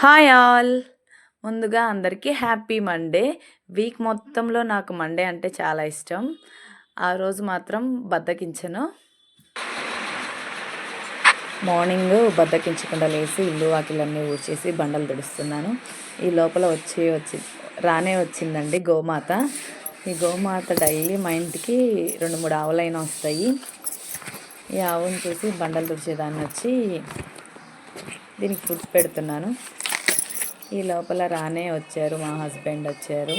Hi all. ముందుగా అందరికీ happy Monday. Week మొత్తంలో నాకు మండే అంటే చాలా ఇష్టం. ఆ రోజు మాత్రం బద్దకించను. మార్నింగ్ బద్దకించకుండా లేచి ఇల్లు వాకిలన్నీ ఊడ్చేసి బండలు తుడుస్తున్నాను. ఈ లోపల వచ్చి వచ్చి రానే వచ్చిందండి గోమాత. ఈ గోమాత డైలీ మా ఇంటికి రెండు మూడు ఆవులైనా వస్తాయి. ఈ ఆవును చూసి బండలు తుడిచేదాన్ని వచ్చి దీనికి ఫుడ్ పెడుతున్నాను. ఈ లోపల రానే వచ్చారు మా హస్బెండ్ వచ్చారు.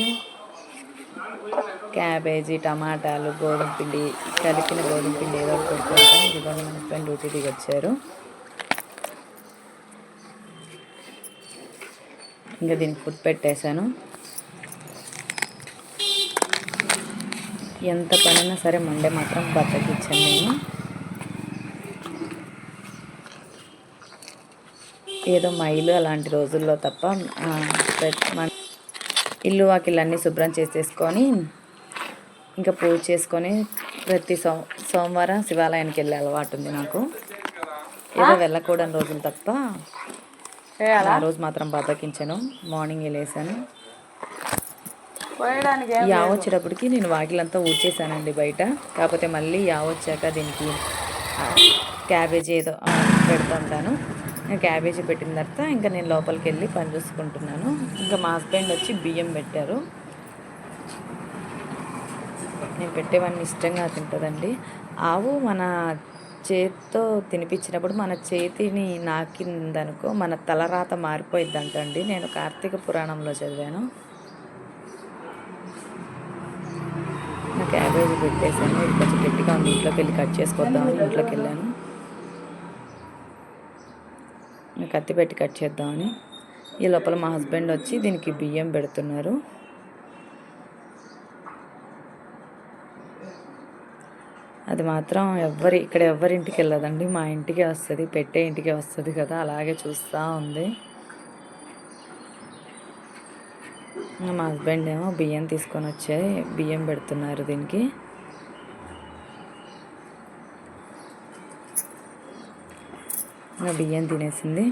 క్యాబేజీ టమాటాలు గోధుమ పిండి కలిపిన గోధుమ పిండి ఏదో ఒకటి ఇదిగో మా హస్బెండ్ డ్యూటీ దిగి వచ్చారు. ఇంకా దీనికి ఫుడ్ పెట్టేశాను. ఎంత పనైనా సరే మండే మాత్రం బతకిచ్చాను నేను. ఏదో మైలు అలాంటి రోజుల్లో తప్ప మన ఇల్లు వాకిళ్ళన్నీ శుభ్రం చేసేసుకొని ఇంకా పూజ చేసుకొని ప్రతి సో సోమవారం శివాలయానికి వెళ్ళే అలవాటు ఉంది నాకు. ఏదో వెళ్ళకూడని రోజులు తప్ప ఆ రోజు మాత్రం బద్దకించాను. మార్నింగ్ వెళ్ళేసాను ఆవు వచ్చేటప్పటికి నేను వాకిలంతా ఊడ్చేసానండి బయట. కాకపోతే మళ్ళీ ఆవు వచ్చాక దీనికి క్యాబేజీ ఏదో పెడుతుంటాను క్యాబేజీ పెట్టిన తర్వాత ఇంకా నేను లోపలికి వెళ్ళి పని చూసుకుంటున్నాను. ఇంకా మా హస్బెండ్ వచ్చి బియ్యం పెట్టారు. నేను పెట్టేవన్నీ ఇష్టంగా తింటుందండి. ఆవు మన చేతితో తినిపించినప్పుడు మన చేతిని నాకిందనుకో మన తలరాత మారిపోయిద్దంటండి. నేను కార్తీక పురాణంలో చదివాను. క్యాబేజీ పెట్టేసాను ఇది కొంచెం గట్టిగా ఉంది ఇంట్లోకి వెళ్ళి కట్ చేసుకొద్దామని ఇంట్లోకి వెళ్ళాను ఇంకా కత్తి పెట్టి కట్ చేద్దామని. ఈ లోపల మా హస్బెండ్ వచ్చి దీనికి బియ్యం పెడుతున్నారు. అది మాత్రం ఎవ్వరి ఇక్కడ ఎవరింటికి వెళ్ళదండి. మా ఇంటికే వస్తుంది పెట్టే ఇంటికే వస్తుంది కదా అలాగే చూస్తూ ఉంది. మా హస్బెండ్ ఏమో బియ్యం తీసుకొని వచ్చాయి బియ్యం పెడుతున్నారు దీనికి. బియ్యం తినేసింది.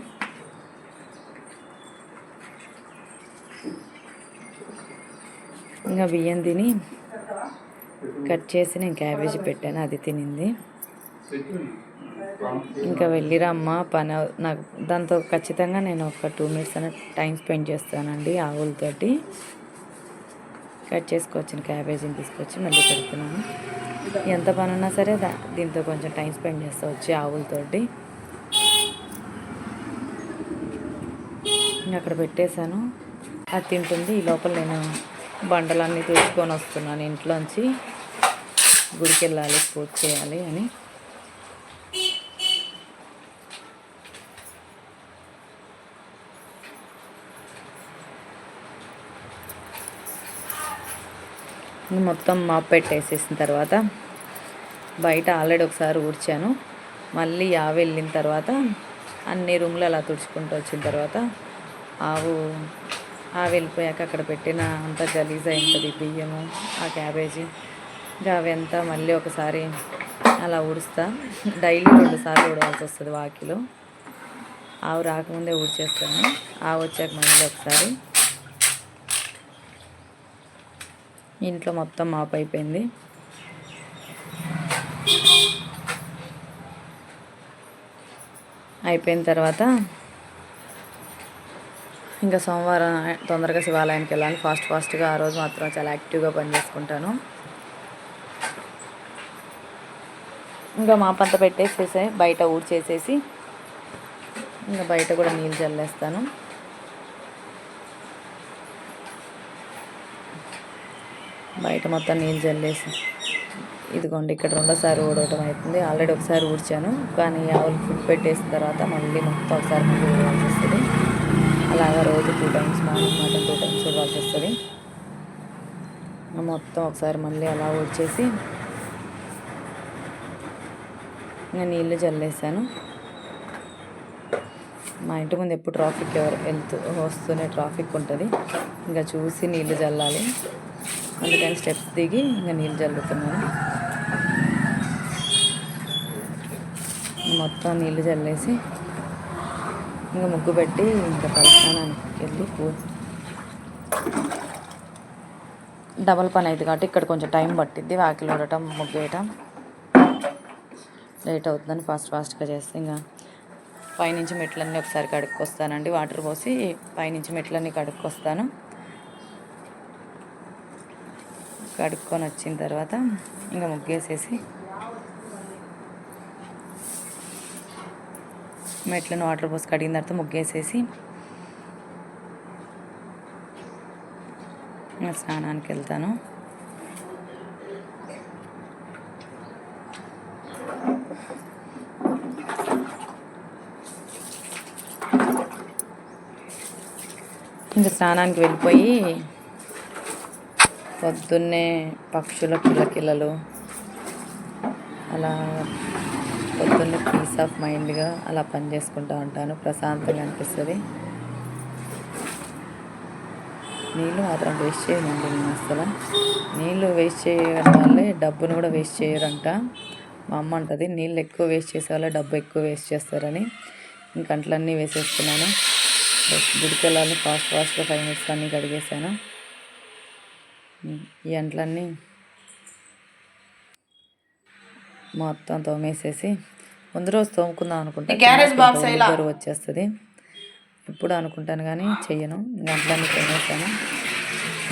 ఇంకా బియ్యం తిని కట్ చేసి నేను క్యాబేజీ పెట్టాను అది తినింది. ఇంకా వెళ్ళిరమ్మ పని నాకు దాంతో ఖచ్చితంగా నేను ఒక టూ మినిట్స్ అనే టైం స్పెండ్ చేస్తానండి ఆవులతోటి. కట్ చేసుకొచ్చిన క్యాబేజీని తీసుకొచ్చి మళ్ళీ పెడుతున్నాను. ఎంత పని ఉన్నా సరే దా దీంతో కొంచెం టైం స్పెండ్ చేస్తా వచ్చి ఆవులతోటి. ఇంకా అక్కడ పెట్టేశాను. అది తింటుంది. ఈ లోపల నేను బండలన్నీ తీసుకొని వస్తున్నాను ఇంట్లోంచి. గుడికి వెళ్ళాలి పూజ చేయాలి అని. మొత్తం మాప్ పెట్టేసేసిన తర్వాత బయట ఆల్రెడీ ఒకసారి ఊడ్చాను. మళ్ళీ ఆవు వెళ్ళిన తర్వాత అన్ని రూమ్లు అలా తుడుచుకుంటూ వచ్చిన తర్వాత ఆవు ఆవు వెళ్ళిపోయాక అక్కడ పెట్టిన అంతా గలీజ్ అయి ఉంటుంది బియ్యము ఆ క్యాబేజీ. ఇంకా అవి అంతా మళ్ళీ ఒకసారి అలా ఊడుస్తా. డైలీ రెండు సార్లు ఊడవలసి వస్తుంది వాకిలో. ఆవు రాకముందే ఊడ్చేస్తాను. ఆవు వచ్చాక మళ్ళీ ఒకసారి. ఇంట్లో మొత్తం మాప్ అయిపోయింది. అయిపోయిన తర్వాత ఇంకా సోమవారం తొందరగా శివాలయానికి వెళ్ళాలి. ఫాస్ట్ ఫాస్ట్గా ఆ రోజు మాత్రం చాలా యాక్టివ్గా పని చేసుకుంటాను. ఇంకా మాపంత పెట్టేసేసి బయట ఊడ్చేసేసి ఇంకా బయట కూడా నీళ్ళు చల్లేస్తాను. బయట మొత్తం నీళ్ళు చల్లేసి ఇదిగోండి ఇక్కడ రెండోసారి ఊడవటం అవుతుంది ఆల్రెడీ ఒకసారి ఊడ్చాను కానీ ఆవులు ఫుడ్ పెట్టేసిన తర్వాత మళ్ళీ మొత్తం ఒకసారి మళ్ళీ ఊడవలసి వస్తుంది. అలాగా రోజు two times morning mutton two times ఇవ్వాల్సి వస్తుంది. మొత్తం ఒకసారి మళ్ళీ అలా వచ్చేసి ఇంకా నీళ్ళు చల్లేసాను మా ఇంటి ముందు ఎప్పుడు ట్రాఫిక్ ఎవరు వెళ్తూ వస్తూనే ట్రాఫిక్ ఉంటుంది. ఇంకా చూసి నీళ్ళు చల్లాలి అందుకని స్టెప్స్ దిగి ఇంకా నీళ్ళు చల్లుతున్నాను మొత్తం నీళ్ళు చల్లేసి ఇంకా ముగ్గు పెట్టి ఇంకా తలస్నానానికి వెళ్ళి పూ డబల్ పని అవుతుంది కాబట్టి ఇక్కడ కొంచెం టైం పట్టిద్ది. వాకిలు ఉండటం ముగ్గు వేయటం. లేట్ అవుతుందని ఫాస్ట్ ఫాస్ట్గా చేస్తే ఇంకా పైనుంచి మెట్లన్నీ ఒకసారి కడుక్కొస్తానండి. వాటర్ పోసి పైనుంచి మెట్లన్నీ కడుక్కొస్తాను. కడుక్కొని వచ్చిన తర్వాత ఇంకా ముగ్గేసేసి మెట్లను వాటర్ పోసి కడిగిన తర్వాత ముగ్గేసేసి స్నానానికి వెళ్తాను. ఇంకా స్నానానికి వెళ్ళిపోయి పొద్దున్నే పక్షుల కిలకిలలు అలా పొద్దున్నే పీస్ ఆఫ్ మైండ్గా అలా పని చేసుకుంటూ ఉంటాను. ప్రశాంతంగా అనిపిస్తుంది. నీళ్ళు మాత్రం వేస్ట్ చేయమండి నేను అసలు నీళ్ళు వేస్ట్ చేయడం వల్లే డబ్బును కూడా వేస్ట్ చేయరంట. మా అమ్మ అంటది నీళ్ళు ఎక్కువ వేస్ట్ చేసే వాళ్ళ డబ్బు ఎక్కువ వేస్ట్ చేస్తారని. ఇంక అంట్లన్నీ వేసేస్తున్నాను గుడికెళ్ళాలని ఫాస్ట్ ఫాస్ట్గా ఫైవ్ మినిట్స్ అన్నీ కడిగేసాను ఈ అంట్లన్నీ మొత్తం తోమేసేసి ముందు రోజు తోముకుందాం అనుకుంటా. బరువు వచ్చేస్తుంది. ఎప్పుడు అనుకుంటాను కానీ చెయ్యను. గంటలన్నీ తోమేసాను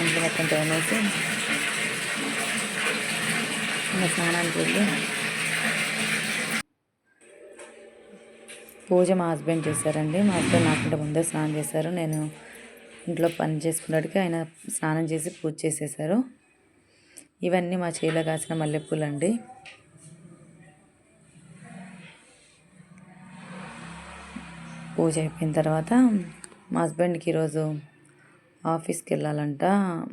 ఇంట్లో మొత్తం తోమేసి ఇంకా స్నానానికి వెళ్ళి పూజ మా హస్బెండ్ చేశారండి. మా హస్బెండ్ నాకంటే ముందే స్నానం చేశారు. నేను ఇంట్లో పని చేసుకున్నట్టుగా ఆయన స్నానం చేసి పూజ చేసేసారు ఇవన్నీ మా చేలో కాసిన మల్లెపూలు అండి పూజ అయిపోయిన తర్వాత మా హస్బెండ్కి ఈరోజు ఆఫీస్కి వెళ్ళాలంట.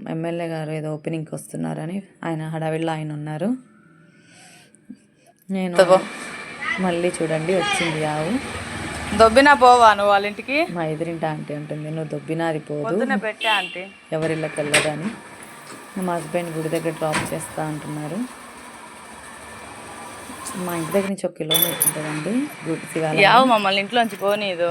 ఎమ్మెల్యే గారు ఏదో ఓపెనింగ్కి వస్తున్నారని ఆయన హడావిడిలో ఆయన ఉన్నారు. నేను మళ్ళీ చూడండి వచ్చింది ఆవు. దొబ్బినా పోవా నువ్వు వాళ్ళ ఇంటికి? మా ఎదురింటి ఆంటీ ఉంటుంది నువ్వు దొబ్బినాది పోదు. పొద్దున్న పెట్టా ఆంటీ. ఎవరిళ్ళకి వెళ్ళదని. మా హస్బెండ్ గుడి దగ్గర డ్రాప్ చేస్తా అంటున్నారు. మా ఇంటి దగ్గర నుంచి ఒక కిలోమీటర్ ఉంటుందండి. గుడి శివాలయం. యావు మమ్మల్ని ఇంట్లోంచి పోనీదు.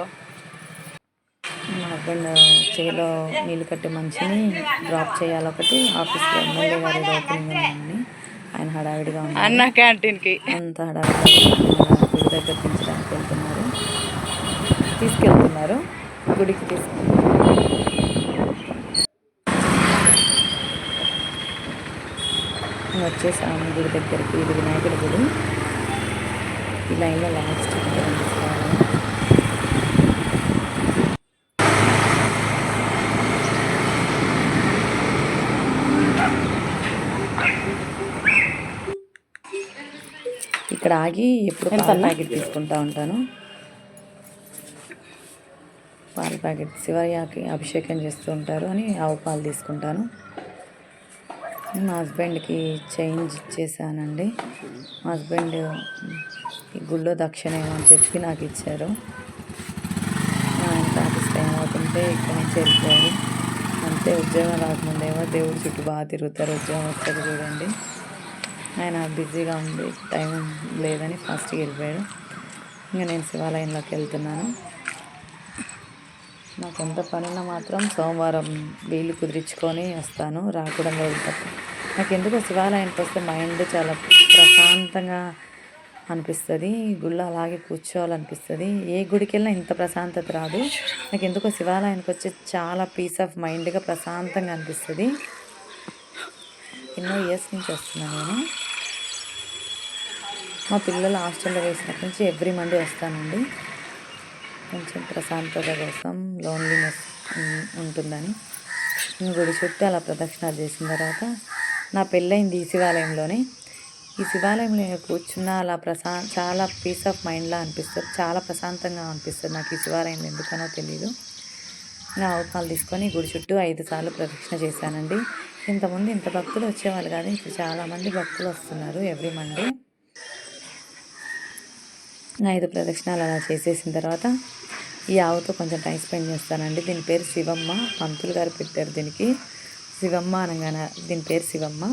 మా హస్బెండ్ చేలో నీళ్ళు కట్టే మనిషిని డ్రాప్ చేయాలి ఒకటి. ఆఫీస్లో ఎమ్మెల్యే గారి ఓపెనింగ్ ఉందని ఆయన హడావిడిగా ఉన్నారు. అన్న క్యాంటీన్కి. అంత హడావిడిగా గుడి దగ్గర దించడానికి వెళ్తున్నారు తీసుకెళ్తున్నారు. గుడికి తీసుకెళ్తున్నారు. వచ్చేసాము గుడి దగ్గరికి. ఇది వినాయకుడి గుడి. ఈ లైన్లో లాస్ట్. ఇక్కడ ఆగి ఎప్పుడు పాల ప్యాకెట్ తీసుకుంటా ఉంటాను. పాల ప్యాకెట్ శివయ్యకి అభిషేకం చేస్తూ ఉంటారు అని ఆవు పాలు తీసుకుంటాను. మా హస్బెండ్కి చేంజ్ ఇచ్చేసానండి మా హస్బెండ్ ఈ గుళ్ళో దక్షిణ అని చెప్పి నాకు ఇచ్చారు. ఆయన ఆఫీస్ టైం అవుతుంటే ఇక్కడ నుంచి వెళ్ళిపోయారు. అంతే ఉద్యోగం రాకముందేమో దేవుడి చుట్టూ బాగా తిరుగుతారు ఉద్యోగం వస్తుంది చూడండి. ఆయన బిజీగా ఉంది టైం లేదని ఫాస్ట్గా వెళ్ళిపోయాడు ఇంకా నేను శివాలయంలోకి వెళ్తున్నాను. నాకు ఎంత పనినా మాత్రం సోమవారం వీలు కుదిరించుకొని వస్తాను రాకూడదు రోజు నాకు ఎందుకో శివాలయానికి వస్తే మైండ్ చాలా ప్రశాంతంగా అనిపిస్తుంది గుళ్ళో అలాగే కూర్చోవాలనిపిస్తుంది. ఏ గుడికి వెళ్ళినా ఇంత ప్రశాంతత రాదు. నాకు ఎందుకో శివాలయానికి వచ్చి చాలా పీస్ ఆఫ్ మైండ్గా ప్రశాంతంగా అనిపిస్తుంది. ఎన్నో ఇయర్స్ నుంచి వస్తున్నాను నేను. మా పిల్లలు హాస్టల్లో వేసినప్పటి నుంచి ఎవ్రీ మండే వస్తానండి. కొంచెం ప్రశాంతత కోసం లోన్లీనెస్ ఉంటుందని గుడి చుట్టూ అలా ప్రదక్షిణాలు చేసిన తర్వాత నా పెళ్ళైంది ఈ శివాలయంలోనే. ఈ శివాలయంలో నేను అలా ప్రశా చాలా పీస్ ఆఫ్ మైండ్లా అనిపిస్తుంది. చాలా ప్రశాంతంగా అనిపిస్తుంది నాకు ఈ శివాలయంలో ఎందుకనో తెలియదు నా అవకాలు తీసుకొని గుడి చుట్టూ ఐదు సార్లు ప్రదక్షిణ చేశానండి. ఇంతకుముందు ఇంత భక్తులు వచ్చేవాళ్ళు కాదు ఇప్పుడు చాలామంది భక్తులు వస్తున్నారు ఎవ్రీ మండే. ఐదు ప్రదక్షిణాలు అలా చేసేసిన తర్వాత ఈ ఆవుతో కొంచెం టైం స్పెండ్ చేస్తానండి. దీని పేరు శివమ్మ. పంతులు గారు పెట్టారు దీనికి. శివమ్మ అనగానే దీని పేరు శివమ్మ.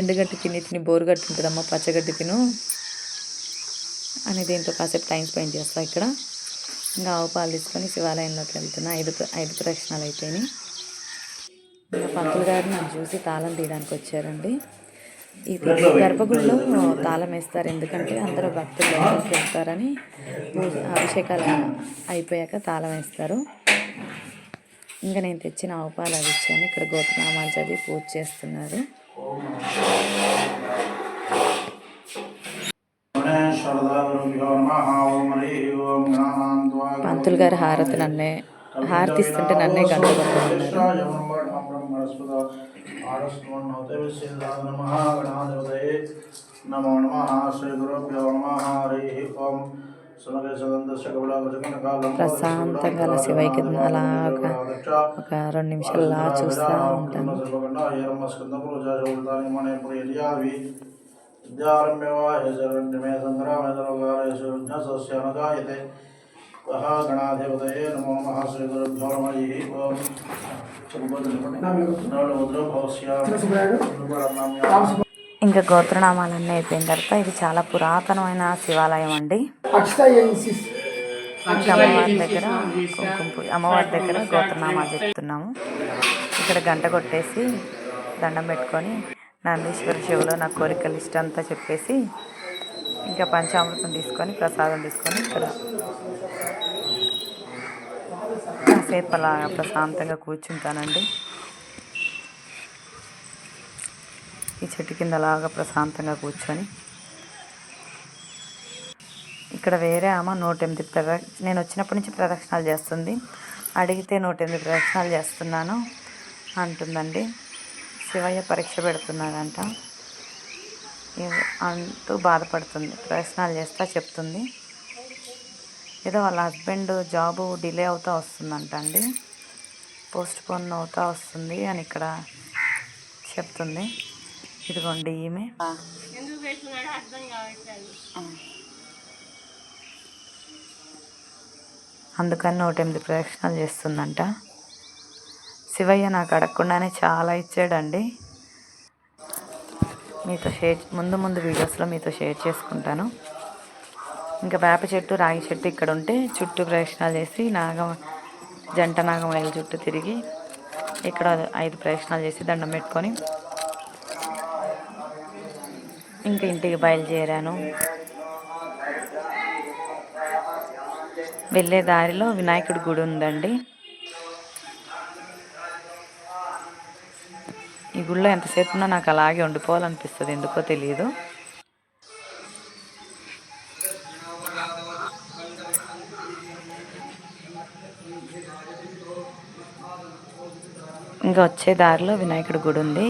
ఎండుగడ్డి తిని తిని బోరుగడ్డి ఉంటుందమ్మా పచ్చగడ్డి తిను అని దీంతో కాసేపు టైం స్పెండ్ చేస్తా ఇక్కడ. ఇంకా ఆవు పాలు తీసుకొని శివాలయంలోకి వెళ్తున్నా. ఐదు ఐదు ప్రదక్షిణాలు అయిపోయినాయి. ఇంకా పంతులు గారు నన్ను చూసి తాళం తీయడానికి వచ్చారండి. ఇది గర్భగుడిలో తాళం వేస్తారు. ఎందుకంటే అందరూ భక్తులు లోపలికి వెళ్తారని పూజ అభిషేకాలు అయిపోయాక తాళం వేస్తారు. ఇంకా నేను తెచ్చిన ఆవుపాలు అవి ఇచ్చాను. ఇక్కడ గోతనామాలు చదివి పూజ చేస్తున్నారు. పంతులు గారు హారతి నన్నే హారతిస్తుంటే నన్నే గంట కొట్టుకున్నారు నమో నమ శ్రీ గురుభ్యో నమ హరి ఓం సుమగే సదంతస్య కబలాభజకనకాలం ప్రశాంతంగా అలా శివయ్యకి అలాగా ఒక రెండు నిమిషాలు అలా చూస్తూ ఉంటాను గణాధిపతయే నమో నమ శ్రీ గురుభ్యో నమ ఓం భవస్య ఇంకా గోత్రనామాలన్నీ అయిపోయిన తర్వాత ఇది చాలా పురాతనమైన శివాలయం అండి. అమ్మవారి దగ్గర కుంకుమ అమ్మవారి దగ్గర గోత్రనామాలు చెప్తున్నాము. ఇక్కడ గంట కొట్టేసి దండం పెట్టుకొని నందీశ్వర శివులో నా కోరిక లిస్ట్ అంతా చెప్పేసి ఇంకా పంచామృతం తీసుకొని ప్రసాదం తీసుకొని ఇక్కడ కాసేపు అలా ప్రశాంతంగా కూర్చుంటానండి. ఈ చెట్టు కింద అలాగా ప్రశాంతంగా కూర్చొని. ఇక్కడ వేరే ఆమె నూట ఎనిమిది ప్రద నేను వచ్చినప్పటి నుంచి ప్రదక్షిణాలు చేస్తుంది. అడిగితే నూట ఎనిమిది ప్రదక్షిణాలు చేస్తున్నాను అంటుందండి. శివయ్య పరీక్ష పెడుతున్నాడంట. అంటూ బాధపడుతుంది. ప్రదక్షిణాలు చేస్తా చెప్తుంది. ఏదో వాళ్ళ హస్బెండ్ జాబు డిలే అవుతా వస్తుందంట అండి. పోస్ట్ పోన్ అవుతా వస్తుంది అని ఇక్కడ చెప్తుంది. ఇదిగోండి ఈమె. అందుకని నూట ఎనిమిది ప్రదక్షిణాలు చేస్తుందంట. శివయ్య నాకు అడగకుండానే చాలా ఇచ్చాడండి. మీతో షేర్ ముందు ముందు వీడియోస్లో మీతో షేర్ చేసుకుంటాను. ఇంకా వేప చెట్టు రాగి చెట్టు ఇక్కడ ఉంటే చుట్టూ ప్రదక్షిణాలు చేసి నాగం జంట నాగమయ్యల చుట్టూ తిరిగి ఇక్కడ ఐదు ప్రదక్షిణాలు చేసి దండం పెట్టుకొని ఇంకా ఇంటికి బయలుదేరాను. వెళ్ళే దారిలో వినాయకుడి గుడి ఉందండి. ఈ గుడిలో ఎంతసేపు ఉన్నా నాకు అలాగే ఉండిపోవాలనిపిస్తుంది ఎందుకో తెలియదు ఇంకా వచ్చే దారిలో వినాయకుడి గుడి ఉంది.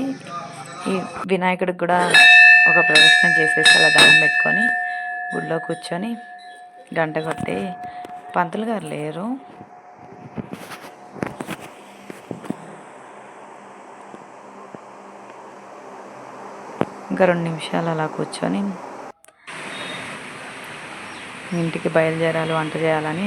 ఈ వినాయకుడికి కూడా ఒక ప్రదక్షిణ చేసేసి అలా దండం పెట్టుకొని గుడిలో కూర్చొని గంట కొట్టి పంతులు గారు లేరు. ఇంకా రెండు నిమిషాలు అలా కూర్చొని ఇంటికి బయలుదేరాలి వంట చేయాలని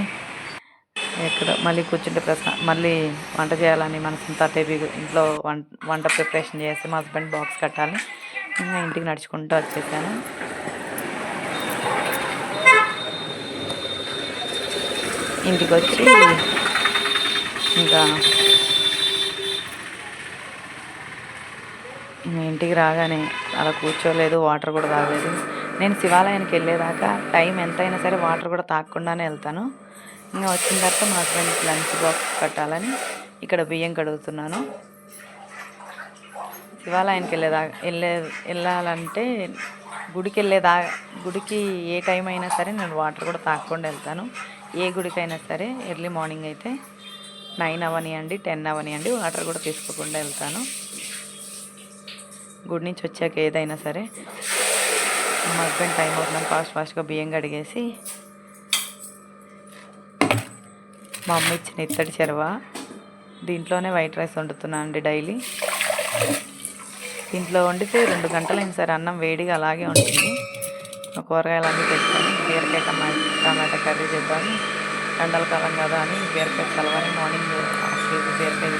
ఎక్కడ మళ్ళీ కూర్చుంటే ప్రశ్న మళ్ళీ వంట చేయాలని మనసు టేబీ ఇంట్లో వంట వంట ప్రిపరేషన్ చేసి మా హస్బెండ్ బాక్స్ కట్టాలి. ఇంకా ఇంటికి నడుచుకుంటూ వచ్చేసాను. ఇంటికి వచ్చి ఇంకా ఇంటికి రాగానే అలా కూర్చోలేదు వాటర్ కూడా తాగలేదు. నేను శివాలయానికి వెళ్ళేదాకా టైం ఎంతైనా సరే వాటర్ కూడా తాగకుండానే వెళ్తాను. ఇంకా వచ్చిన తర్వాత మా హస్బెండ్కి లంచ్ బాక్స్ కట్టాలని ఇక్కడ బియ్యం కడుగుతున్నాను. శివాలయానికి వెళ్ళేదా వెళ్ళే వెళ్ళాలంటే గుడికి వెళ్ళేదా గుడికి ఏ టైం అయినా సరే నేను వాటర్ కూడా తాగకుండా వెళ్తాను. ఏ గుడికైనా సరే ఎర్లీ మార్నింగ్ అయితే నైన్ అవనియండి టెన్ అవనియండి వాటర్ కూడా తీసుకోకుండా వెళ్తాను. గుడి నుంచి వచ్చాక ఏదైనా సరే మా హస్బెండ్ టైం అవుతున్నాం ఫాస్ట్ ఫాస్ట్గా బియ్యం కడిగేసి మా అమ్మ ఇచ్చిన ఇత్తడి చెరవ. దీంట్లోనే వైట్ రైస్ వండుతున్నాను అండి డైలీ. దీంట్లో వండితే రెండు గంటలైన సరే అన్నం వేడిగా అలాగే ఉంటుంది. కూరగాయలు అన్నీ పెట్టుకొని బీరకాయ టమాటా టమాటా కర్రీ చేద్దాము. ఎండల కాలం కదా అని బీరకాయ చలవని మార్నింగ్ హాఫ్ కేజీ బీరకాయ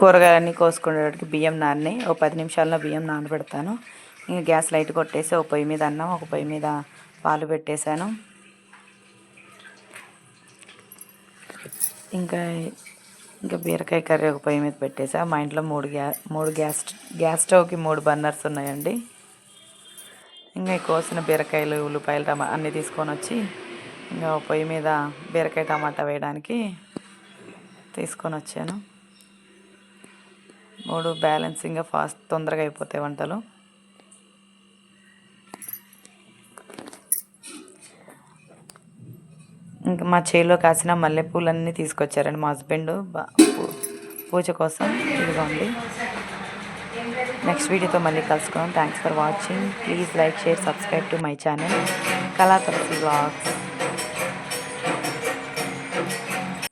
కూరగాయలన్నీ కోసుకునేటికి బియ్యం నాని ఓ పది నిమిషాల్లో బియ్యం నానబెడతాను. ఇంకా గ్యాస్ లైట్ కొట్టేసి ఒక పొయ్యి మీద అన్నం ఒక పొయ్యి మీద పాలు పెట్టేశాను. ఇంకా ఇంకా బీరకాయ కర్రీ ఒక పొయ్యి మీద పెట్టేసా మా ఇంట్లో మూడు గ్యా మూడు గ్యాస్ గ్యాస్ స్టవ్కి మూడు బర్నర్స్ ఉన్నాయండి. ఇంకా కోసిన బీరకాయలు ఉల్లిపాయలు టమా అన్నీ తీసుకొని వచ్చి ఇంకా పొయ్యి మీద బీరకాయ టమాటా వేయడానికి తీసుకొని వచ్చాను. మూడు బ్యాలెన్సింగ్గా ఫాస్ట్ తొందరగా అయిపోతాయి వంటలు. ఇంకా మా చేలో కాసిన మల్లెపూలన్నీ తీసుకొచ్చారండి మా హస్బెండ్. పూజ కోసం ఇదిగోండి. నెక్స్ట్ వీడియోతో మళ్ళీ కలుసుకుందాం. Thanks for watching please like share subscribe to my channel Kalatharasi blogs